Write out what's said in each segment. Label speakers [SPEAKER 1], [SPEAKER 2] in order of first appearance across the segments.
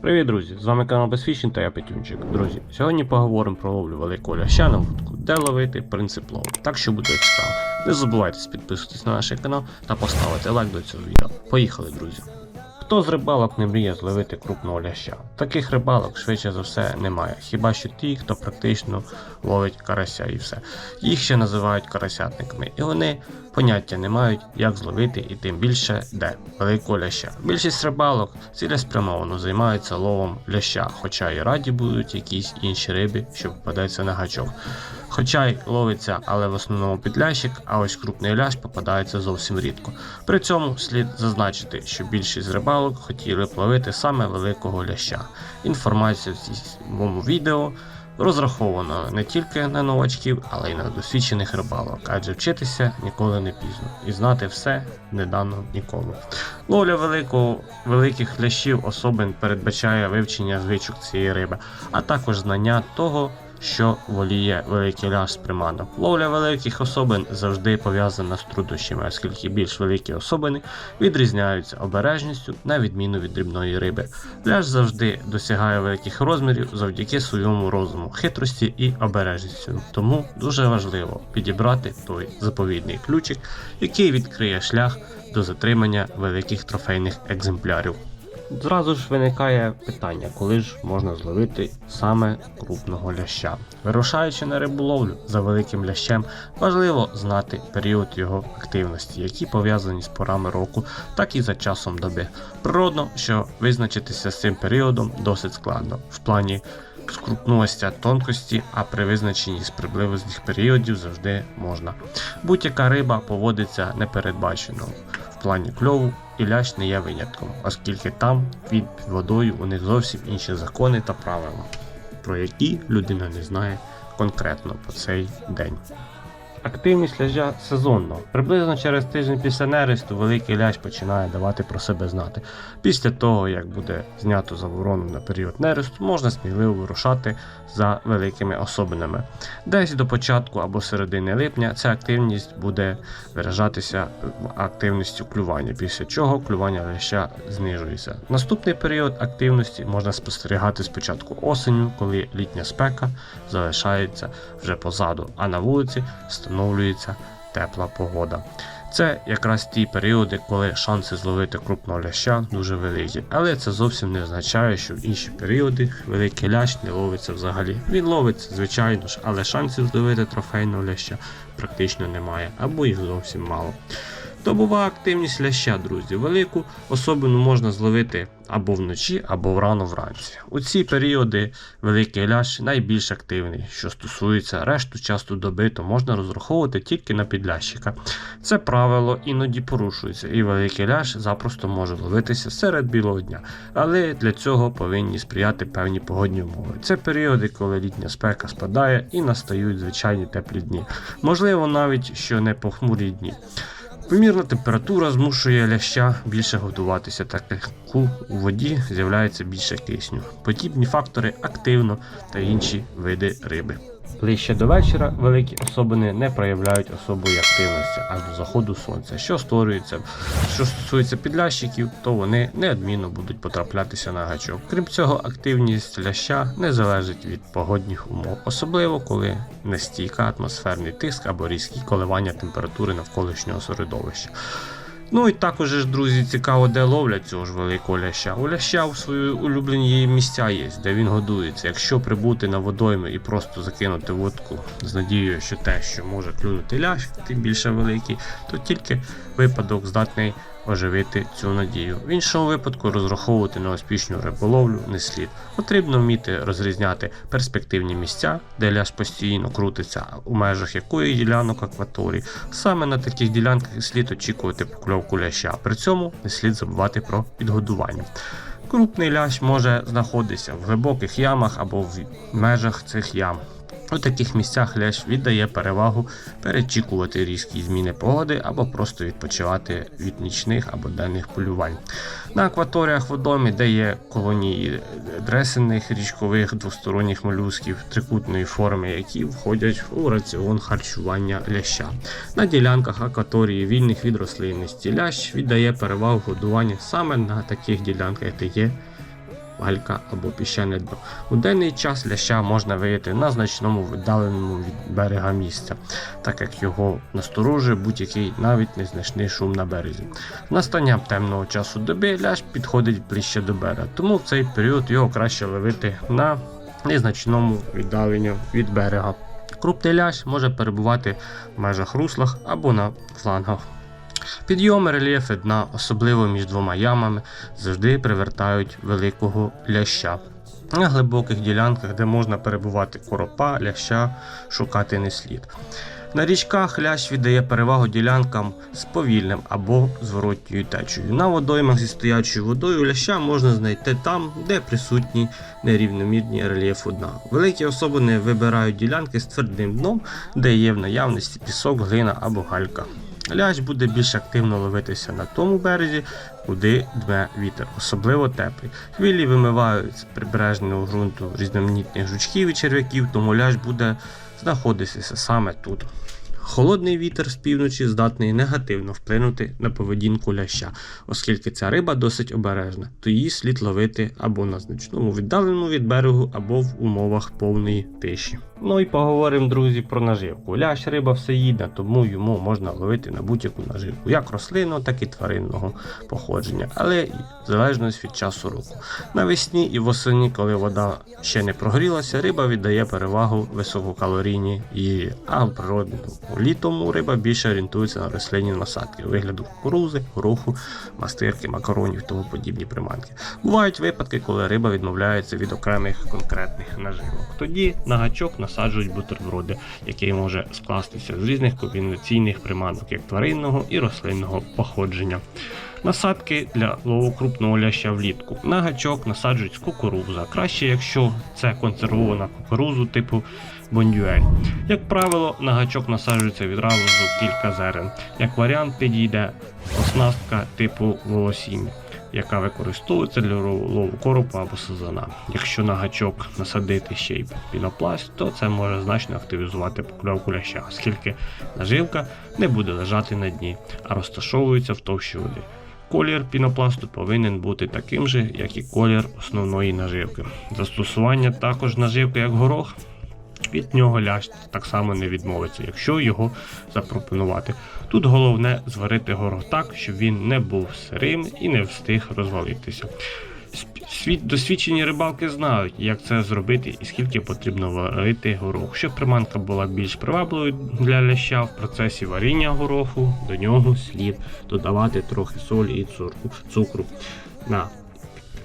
[SPEAKER 1] Привіт, друзі! З вами канал Безфішін та я Петюнчик. Друзі, сьогодні поговоримо про ловлю великого ляща на вудку, де ловити принцип лову. Так що буде цікаво. Не забувайте підписуватись на наш канал та поставити лайк до цього відео. Поїхали, друзі! Хто з рибалок не мріє зловити крупного ляща? Таких рибалок швидше за все немає. Хіба що ті, хто практично ловить карася і все. Їх ще називають карасятниками, і вони поняття не мають, як зловити і тим більше де великого ляща. Більшість рибалок цілеспрямовано займаються ловом ляща, хоча і раді будуть якісь інші риби, що попадаються на гачок. Хоча й ловиться, але в основному підлящик, а ось крупний лящ попадається зовсім рідко. При цьому слід зазначити, що більшість рибалок хотіли б ловити саме великого ляща. Інформація в цьому відео розрахована не тільки на новачків, але й на досвідчених рибалок, адже вчитися ніколи не пізно і знати все не дано нікому. Ловля великого, великих лящів особин передбачає вивчення звичок цієї риби, а також знання того, що воліє великий ляж приманок. Ловля великих особин завжди пов'язана з труднощами, оскільки більш великі особини відрізняються обережністю на відміну від дрібної риби. Ляж завжди досягає великих розмірів завдяки своєму розуму, хитрості і обережністю. Тому дуже важливо підібрати той заповідний ключик, який відкриє шлях до затримання великих трофейних екземплярів. Зразу ж виникає питання, коли ж можна зловити саме крупного ляща. Вирушаючи на риболовлю за великим лящем, важливо знати період його активності, які пов'язані з порами року, так і за часом доби. Природно, що визначитися з цим періодом досить складно в плані скрупності, тонкості, а при визначенні з приблизних періодів завжди можна. Будь-яка риба поводиться непередбачено в плані кльову, і лящ не є винятком, оскільки там під водою у них зовсім інші закони та правила, про які людина не знає конкретно по цей день. Активність ляжа сезонно. Приблизно через тиждень після нересту великий лящ починає давати про себе знати. Після того, як буде знято заборону на період нересту, можна сміливо вирушати за великими особинами. Десь до початку або середини липня ця активність буде виражатися активністю клювання, після чого клювання ляща знижується. Наступний період активності можна спостерігати спочатку осенню, коли літня спека залишається вже позаду, а на вулиці встановлюється тепла погода. Це якраз ті періоди, коли шанси зловити крупного ляща дуже великі. Але це зовсім не означає, що в інші періоди великий лящ не ловиться взагалі. Він ловиться, звичайно ж, але шансів зловити трофейного ляща практично немає, або їх зовсім мало. Добова активність ляща, друзі, велику особину можна зловити або вночі, або рано вранці. У ці періоди великий лящ найбільш активний. Що стосується решту часу доби, то можна розраховувати тільки на підлящика. Це правило іноді порушується, і великий лящ запросто може ловитися серед білого дня. Але для цього повинні сприяти певні погодні умови. Це періоди, коли літня спека спадає і настають звичайні теплі дні. Можливо, навіть що не похмурі дні. Помірна температура змушує ляща більше готуватися, так як у воді з'являється більше кисню. Подібні фактори активно та інші види риби. Ближче до вечора великі особини не проявляють особої активності аж до заходу сонця. Що створюється, що стосується підлящиків, то вони неодмінно будуть потраплятися на гачок. Крім цього, активність ляща не залежить від погодних умов, особливо коли нестійка атмосферний тиск або різкі коливання температури навколишнього середовища. Ну і також, друзі, цікаво, де ловлять цього ж великого ляща. У ляща в свої улюблені місця є, де він годується. Якщо прибути на водойми і просто закинути водку з надією, що те, що може клюнути лящ, тим більше великий, то тільки випадок здатний оживити цю надію. В іншому випадку розраховувати на успішну риболовлю не слід. Потрібно вміти розрізняти перспективні місця, де ляж постійно крутиться, у межах якої ділянок акваторії. Саме на таких ділянках слід очікувати покльовку ляща. При цьому не слід забувати про підгодування. Крупний лящ може знаходитися в глибоких ямах або в межах цих ям. У таких місцях лящ віддає перевагу перечікувати різкі зміни погоди або просто відпочивати від нічних або денних полювань. На акваторіях водомі, де є колонії дресенних річкових двосторонніх молюсків трикутної форми, які входять у раціон харчування ляща. На ділянках акваторії вільних від рослинності лящ віддає перевагу годуванню саме на таких ділянках, де є галька або піщане дно. У денний час ляща можна виявити на значному віддаленому від берега місця, так як його насторожує будь-який навіть незначний шум на березі. Настанням темного часу доби лящ підходить ближче до берега, тому в цей період його краще ловити на незначному віддаленні від берега. Крупний лящ може перебувати в межах руслах або на флангах. Підйоми рельєфи дна, особливо між двома ямами, завжди привертають великого ляща. На глибоких ділянках, де можна перебувати коропа, ляща, шукати не слід. На річках лящ віддає перевагу ділянкам з повільним або зворотньою течею. На водоймах зі стоячою водою ляща можна знайти там, де присутні нерівномірні рельєфу дна. Великі особини вибирають ділянки з твердим дном, де є в наявності пісок, глина або галька. Лящ буде більш активно ловитися на тому березі, куди дме вітер, особливо теплий. Хвилі вимивають з прибережного ґрунту різноманітних жучків і черв'яків, тому лящ буде знаходитися саме тут. Холодний вітер з півночі здатний негативно вплинути на поведінку ляща, оскільки ця риба досить обережна, то її слід ловити або на значному віддаленому від берегу, або в умовах повної тиші. Ну і поговоримо, друзі, про наживку. Лящ риба всеїдна, тому йому можна ловити на будь-яку наживку, як рослинного, так і тваринного походження, але і в залежності від часу року. Навесні і восені, коли вода ще не прогрілася, риба віддає перевагу висококалорійній їжі, а в природному літому риба більше орієнтується на рослинні насадки вигляду кукурузи, гороху, мастирки, макаронів і тому подібні приманки. Бувають випадки, коли риба відмовляється від окремих конкретних наживок. Тоді на гачок насаджують бутерброди, який може скластися з різних комбінаційних приманок, як тваринного і рослинного походження. Насадки для лову крупного ляща влітку. На гачок насаджують з кукуруза. Краще, якщо це консервована кукурузу типу бондюель. Як правило, на гачок насаджується відразу кілька зерен. Як варіант підійде оснастка типу волосіння, яка використовується для лову коропа або сазана. Якщо на гачок насадити ще й пінопласт, то це може значно активізувати покльовку ляща, оскільки наживка не буде лежати на дні, а розташовується в товщі води. Колір пінопласту повинен бути таким же, як і колір основної наживки. Застосування також наживки як горох. Від нього лящ так само не відмовиться, якщо його запропонувати. Тут головне зварити горох так, щоб він не був сирим і не встиг розвалитися. Досвідчені рибалки знають, як це зробити і скільки потрібно варити горох. Щоб приманка була більш привабливою для ляща в процесі варіння гороху, до нього слід додавати трохи солі і цукру. На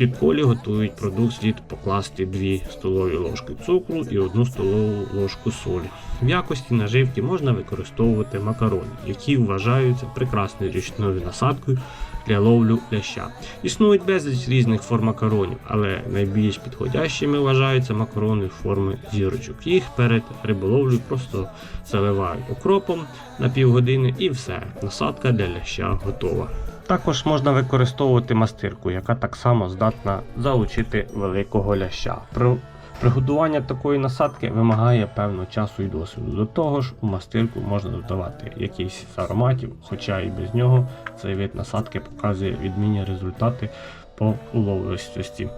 [SPEAKER 1] фідколі готують продукт, слід покласти 2 столові ложки цукру і 1 столову ложку солі. В якості наживки можна використовувати макарони, які вважаються прекрасною річною насадкою для ловлю ляща. Існують безліч різних форм макаронів, але найбільш підходящими вважаються макарони форми зірочок. Їх перед риболовлею просто заливають окропом на півгодини і все. Насадка для ляща готова. Також можна використовувати мастирку, яка так само здатна залучити великого ляща. При Приготування такої насадки вимагає певного часу і досвіду. До того ж, у мастирку можна додавати якийсь з ароматів, хоча і без нього цей вид насадки показує відмінні результати по уловистості.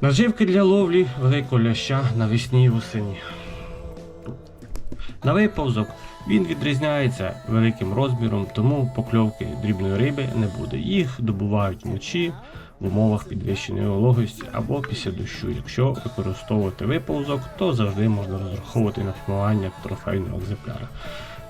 [SPEAKER 1] Наживки для ловлі великого ляща навесні і восені. На виповзок він відрізняється великим розміром, тому покльовки дрібної риби не буде. Їх добувають вночі в умовах підвищеної вологості або після дощу. Якщо використовувати виповзок, то завжди можна розраховувати на формування трофейного екземпляра.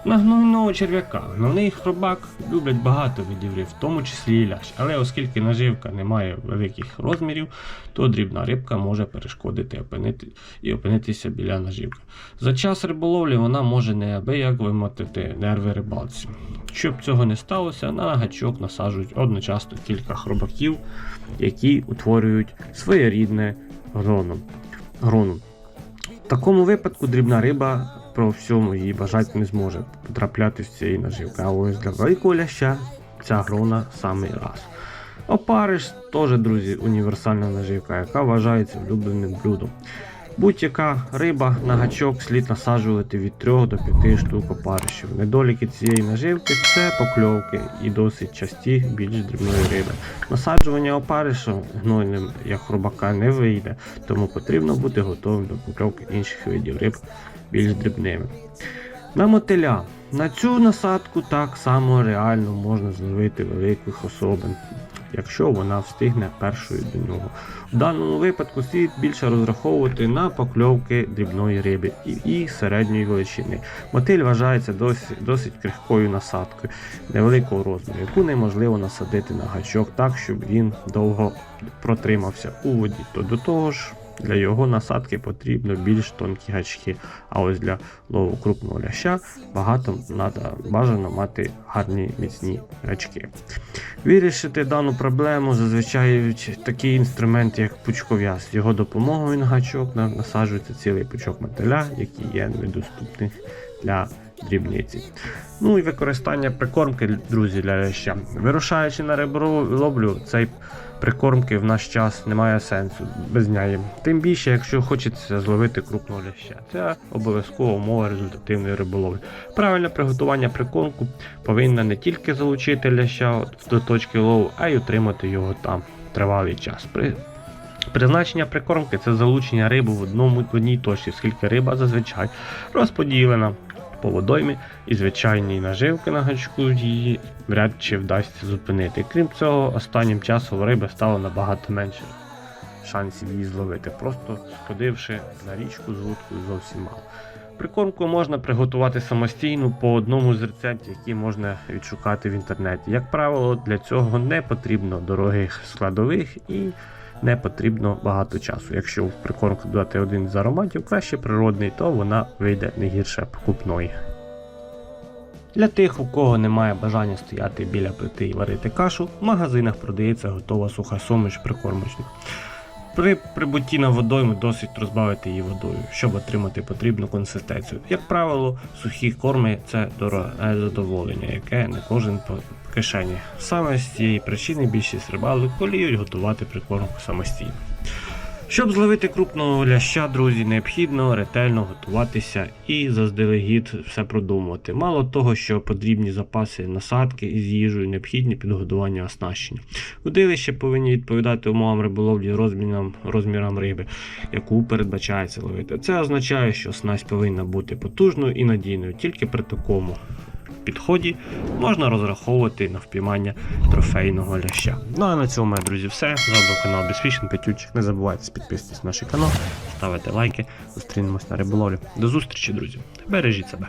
[SPEAKER 1] На гнойного черв'яка гнойний хробак люблять багато видів риб, в тому числі і лящ. Але оскільки наживка не має великих розмірів, то дрібна рибка може перешкодити опинити, і опинитися біля наживки. За час риболовлі вона може неабияк вимотити нерви рибалці. Щоб цього не сталося, на гачок насаджують одночасно кілька хробаків, які утворюють своєрідне грону. В такому випадку дрібна риба про всьому її бажати не зможе потрапляти з цієї наживки. А ось для великого ляща ця грона самий раз. Опариш теж, друзі, універсальна наживка, яка вважається улюбленим блюдом. Будь-яка риба на гачок слід насаджувати від 3 до 5 штук опаришів. Недоліки цієї наживки це покльовки і досить часті більш дрібної риби. Насаджування опариша гнойним як хробака не вийде, тому потрібно бути готовим до покльовки інших видів риб більш дрібними. На мотиля. На цю насадку так само реально можна зловити великих особин, якщо вона встигне першою до нього. В даному випадку слід більше розраховувати на покльовки дрібної риби і, середньої величини. Мотиль вважається досить, досить крихкою насадкою невеликого розміру, яку неможливо насадити на гачок так, щоб він довго протримався у воді. То до того ж. Для його насадки потрібно більш тонкі гачки, а ось для лову крупного ляща багато бажано мати гарні міцні гачки. Вирішити дану проблему зазвичай такий інструмент, як пучков'яз. З його допомогою на гачок насаджується цілий пучок мотиля, який є недоступний для дрібниці. Ну і використання прикормки, друзі, для ляща. Вирушаючи на риболовлю, цей прикормки в наш час немає сенсу без неї. Тим більше, якщо хочеться зловити крупного ляща. Це обов'язкова умова результативної риболовлі. Правильне приготування прикормку повинно не тільки залучити ляща до точки лову, а й утримати його там тривалий час. Призначення прикормки це залучення риби в одному в одній точці, оскільки риба зазвичай розподілена по водоймі і звичайні наживки на гачку її вряд чи вдасться зупинити. Крім цього, останнім часом риби стало набагато менше шансів її зловити, просто сходивши на річку з вудкою зовсім мало. Прикормку можна приготувати самостійно по одному з рецептів, які можна відшукати в інтернеті. Як правило, для цього не потрібно дорогих складових і не потрібно багато часу. Якщо в прикормку додати один з ароматів, краще природний, то вона вийде не гірше покупної. Для тих, у кого немає бажання стояти біля плити і варити кашу, в магазинах продається готова суха суміш прикормочник. При прибутті на водойму досить розбавити її водою, щоб отримати потрібну консистенцію. Як правило, сухі корми це дороге задоволення, яке не кожен по кишені. Саме з цієї причини більшість рибалок поліють готувати прикормку самостійно. Щоб зловити крупного ляща, друзі, необхідно ретельно готуватися і заздалегідь все продумувати. Мало того, що потрібні запаси насадки із їжею, необхідні підгодування оснащення. Удилища повинні відповідати умовам риболовлі розмірам, розмірам риби, яку передбачається ловити. Це означає, що снасть повинна бути потужною і надійною. Тільки при такому підході можна розраховувати на впіймання трофейного ляща. Ну а на цьому, мої друзі, все. З вами був канал Безфішн Петючик. Не забувайте підписуватись на наш канал, ставити лайки. Зустрінемось на риболовлі. До зустрічі, друзі. Бережіть себе.